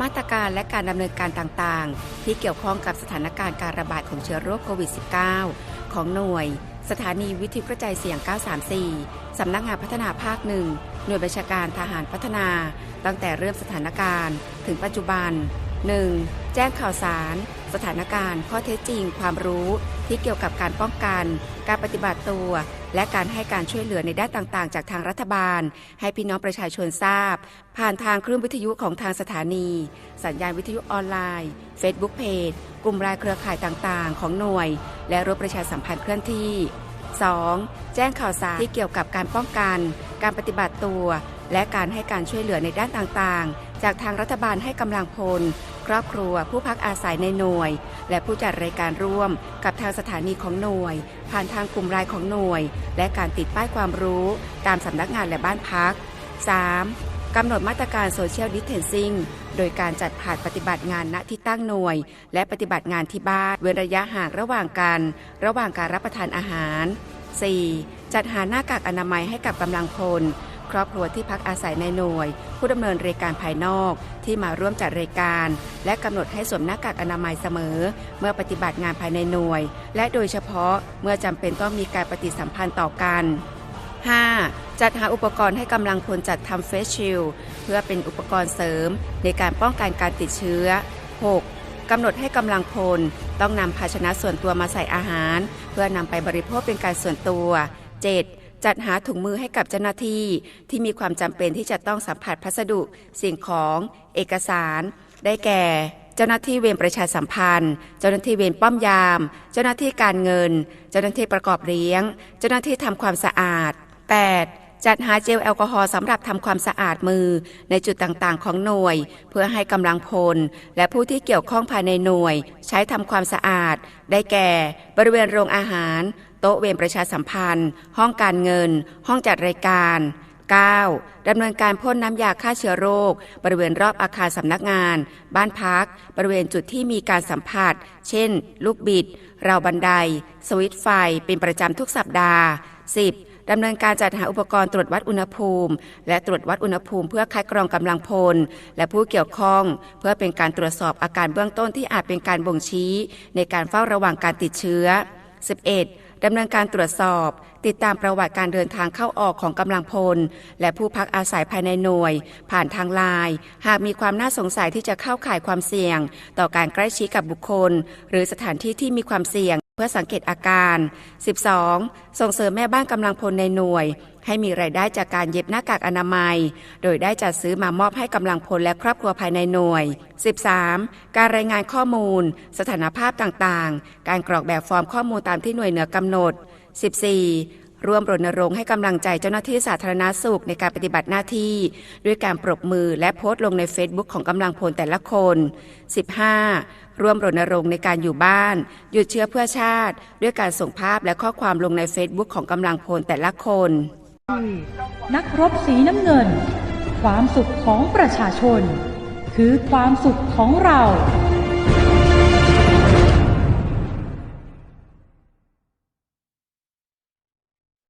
มาตรการและการดำเนินการต่างๆ ที่เกี่ยวข้องกับสถานการณ์การระบาดของเชื้อโรคโควิด -19 ของหน่วย สถานีวิทยุกระจายเสียง 934 สำนักงานพัฒนาภาคหนึ่ง หน่วยบัญชาการทหารพัฒนา ตั้งแต่เริ่มสถานการณ์ ถึงปัจจุบัน 1. แจ้งข่าวสาร สถานการณ์ ข้อเท็จจริง ความรู้ ที่เกี่ยวกับการป้องกัน การปฏิบัติตัว และการให้การช่วยเหลือในด้านต่างๆ จากทางรัฐบาล ให้พี่น้องประชาชนทราบ ผ่านทางคลื่นวิทยุของทางสถานี สัญญาณวิทยุออนไลน์ Facebook Page กลุ่มรายเครือข่ายต่างๆ ของหน่วย และรถประชาสัมพันธ์เคลื่อนที่ 2. แจ้งข่าวสารที่เกี่ยวกับการป้องกัน การปฏิบัติตัว และการให้การช่วยเหลือในด้านต่างๆ จากทางรัฐบาลให้กำลังพล รอบครัว ผู้พักอาศัยในหน่วย และผู้จัดรายการร่วม กับทางสถานีของหน่วย ผ่านทางกลุ่มรายของหน่วย และการติดป้ายความรู้ ตามสำนักงานและบ้านพัก 3. กำหนดมาตรการโซเชียลดิสเทนซิ่งโดยการจัดผ่านปฏิบัติงานณที่ตั้งหน่วย และปฏิบัติงานที่บ้านเว้นระยะห่างระหว่างกัน ระหว่างการรับประทานอาหาร 4. จัดหาหน้ากากอนามัยให้กับกำลังพล ครอบครัวที่พักอาศัยในหน่วย ผู้ดำเนินรายการภายนอกที่มาร่วมจัดรายการ และกำหนดให้สวมหน้ากากอนามัยเสมอ เมื่อปฏิบัติงานภายในหน่วย และโดยเฉพาะเมื่อจำเป็นต้องมีการปฏิสัมพันธ์ต่อกัน 5. จัดหาอุปกรณ์ให้กำลังพลจัดทำเฟสชิลเพื่อเป็นอุปกรณ์เสริม ในการป้องกันการติดเชื้อ 6. กำหนดให้กำลังพลต้องนำภาชนะส่วนตัวมาใส่อาหาร เพื่อนำไปบริโภคเป็นการส่วนตัว 7. จัดหาถุงมือให้กับเจ้าหน้าที่ที่มีความจำเป็นที่จะต้องสัมผัสพัสดุ สิ่งของ เอกสาร ได้แก่ เจ้าหน้าที่เวรประชาสัมพันธ์ เจ้าหน้าที่เวรป้อมยาม เจ้าหน้าที่การเงิน เจ้าหน้าที่ประกอบเลี้ยง เจ้าหน้าที่ทำความสะอาด 8. จัดหาเจลแอลกอฮอล์สำหรับทำความสะอาดมือ ในจุดต่างๆ ของหน่วย เพื่อให้กำลังพล และผู้ที่เกี่ยวข้องภายในหน่วย ใช้ทำความสะอาด ได้แก่ บริเวณโรงอาหาร โต๊ะเวรประชาสัมพันธ์ ห้องการเงิน ห้องจัดรายการ 9. ดำเนินการพ่นน้ำยาฆ่าเชื้อโรค บริเวณรอบอาคารสำนักงาน บ้านพัก บริเวณจุดที่มีการสัมผัส เช่น ลูกบิด ราวบันได สวิตไฟ เป็นประจำทุกสัปดาห์ 10. ดำเนินการจัดหาอุปกรณ์ตรวจวัดอุณหภูมิ และตรวจวัดอุณหภูมิเพื่อคัดกรองกำลังพล และผู้เกี่ยวข้อง เพื่อเป็นการตรวจสอบอาการเบื้องต้นที่อาจเป็นการบ่งชี้ ในการเฝ้าระวังการติดเชื้อ 11. ดำเนินการตรวจสอบ ติดตามประวัติการเดินทางเข้าออกของกำลังพล และผู้พักอาศัยภายในหน่วย ผ่านทางไลน์หากมีความน่าสงสัยที่จะเข้าข่ายความเสี่ยง ต่อการใกล้ชิดกับบุคคล หรือสถานที่ที่มีความเสี่ยง พื่อสังเกตอาการ 12. ส่งเสริมแม่บ้านกำลังพลในหน่วย ให้มีรายได้จากการเย็บหน้ากากอนามัย โดยได้จัดซื้อมามอบให้กำลังพลและครอบครัวภายในหน่วย 13. การรายงานข้อมูล สถานภาพต่างๆ การกรอกแบบฟอร์มข้อมูลตามที่หน่วยเหนือกำหนด 14. ร่วมรณรงค์ให้กำลังใจเจ้าหน้าที่สาธารณาสุขในการปฏิบัติหน้าที่ ด้วยการปรบมือและโพสต์ลงใน Facebook ของกำลังพลแต่ละคน 15. ร่วมรณรงค์ในการอยู่บ้าน หยุดเชื้อเพื่อชาติ ด้วยการส่งภาพและข้อความลงใน Facebook ของกำลังพลแต่ละคน นักรบสีน้ำเงิน ความสุขของประชาชน คือความสุขของเรา